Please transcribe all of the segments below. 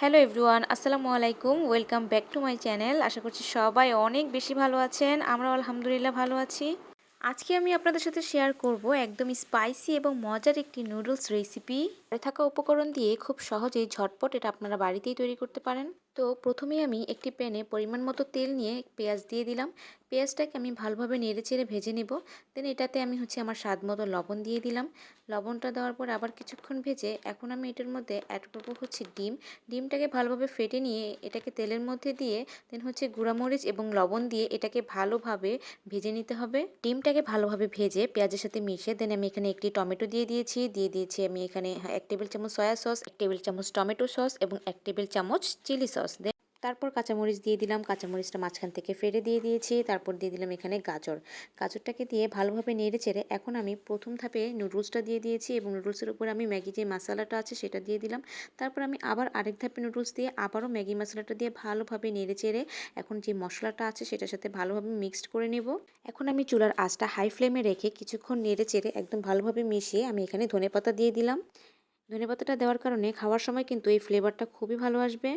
Hello everyone, আসসালামু আলাইকুম। Welcome back to my channel. আশা করছি সবাই অনেক বেশি ভালো আছেন। আমরা আলহামদুলিল্লাহ ভালো আছি। আজকে আমি আপনাদের সাথে শেয়ার করব একদম স্পাইসি এবং মজার একটি নুডলস রেসিপি থাকা উপকরণ দিয়ে খুব সহজেই ঝটপট এটা আপনারা বাড়িতেই তৈরি করতে পারেন। তো প্রথমে আমি একটি প্যানে পরিমাণ মতো তেল নিয়ে পেঁয়াজ দিয়ে দিলাম। পেঁয়াজটাকে আমি ভালোভাবে নেড়ে চেড়ে ভেজে নেব। দেন এটাতে আমি হচ্ছে আমার স্বাদ মতো লবণ দিয়ে দিলাম। লবণটা দেওয়ার পর আবার কিছুক্ষণ ভেজে এখন আমি এটার মধ্যে অ্যাড করব হচ্ছে ডিম। ডিমটাকে ভালোভাবে ফেটে নিয়ে এটাকে তেলের মধ্যে দিয়ে দেন হচ্ছে গুঁড়ামরিচ এবং লবণ দিয়ে এটাকে ভালোভাবে ভেজে নিতে হবে। ডিমটাকে ভালোভাবে ভেজে পেঁয়াজের সাথে মিশিয়ে দেন আমি এখানে একটি টমেটো দিয়ে দিয়েছি। দিয়ে দিয়েছি আমি এখানে এক টেবিল চামচ সয়া সস এক টেবিল চামচ টমেটো সস এবং এক টেবিল চামচ চিলি সস দেন তারপর কাঁচামরিচ দিয়ে দিলাম। কাঁচামরিচটা মাঝখান থেকে ফেটে দিয়ে দিয়েছি। তারপর দিয়ে দিলাম এখানে গাজর। গাজরটাকে দিয়ে ভালোভাবে নেড়ে চেড়ে এখন আমি প্রথম ধাপে নুডলসটা দিয়ে দিয়েছি এবং নুডলসের উপর আমি ম্যাগি যে মশলাটা আছে সেটা দিয়ে দিলাম। তারপর আমি আবার আরেক ধাপে নুডলস দিয়ে আবারও ম্যাগি মশলাটা দিয়ে ভালোভাবে নেড়ে চেড়ে এখন যে মশলাটা আছে সেটার সাথে ভালোভাবে মিক্সড করে নেব। এখন আমি চুলার আঁচটা হাই ফ্লেমে রেখে কিছুক্ষণ নেড়ে চেড়ে একদম ভালোভাবে মিশিয়ে আমি এখানে ধনেপাতা দিয়ে দিলাম। ধনেপাতাটা দেওয়ার কারণে খাওয়ার সময় কিন্তু এই ফ্লেভারটা খুবই ভালো আসবে।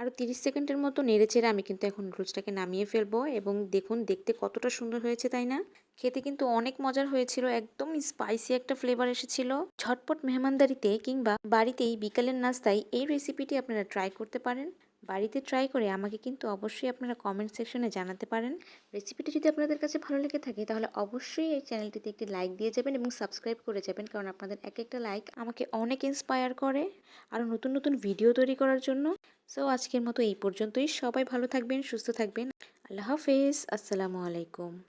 আরও তিরিশ সেকেন্ডের মতো নেড়ে চেড়ে আমি কিন্তু এখন নুডলসটাকে নামিয়ে ফেলব এবং দেখুন, দেখতে কতটা সুন্দর হয়েছে, তাই না? খেতে কিন্তু অনেক মজার হয়েছিল, একদম স্পাইসি একটা ফ্লেভার এসেছিল। ঝটপট মেহমানদারিতে কিংবা বাড়িতেই বিকালের নাস্তায় এই রেসিপিটি আপনারা ট্রাই করতে পারেন। বাড়িতে ট্রাই করে আমাকে কিন্তু অবশ্যই আপনারা কমেন্ট সেকশনে জানাতে পারেন। রেসিপিটি যদি আপনাদের কাছে ভালো লেগে থাকে, তাহলে অবশ্যই এই চ্যানেলটিতে একটি লাইক দিয়ে যাবেন এবং সাবস্ক্রাইব করে যাবেন, কারণ আপনাদের এক একটা লাইক আমাকে অনেক ইন্সপায়ার করে আরও নতুন নতুন ভিডিও তৈরি করার জন্য। সো আজকের মতো এই পর্যন্তই। সবাই ভালো থাকবেন, সুস্থ থাকবেন। আল্লাহ হাফেজ। আসসালামু আলাইকুম।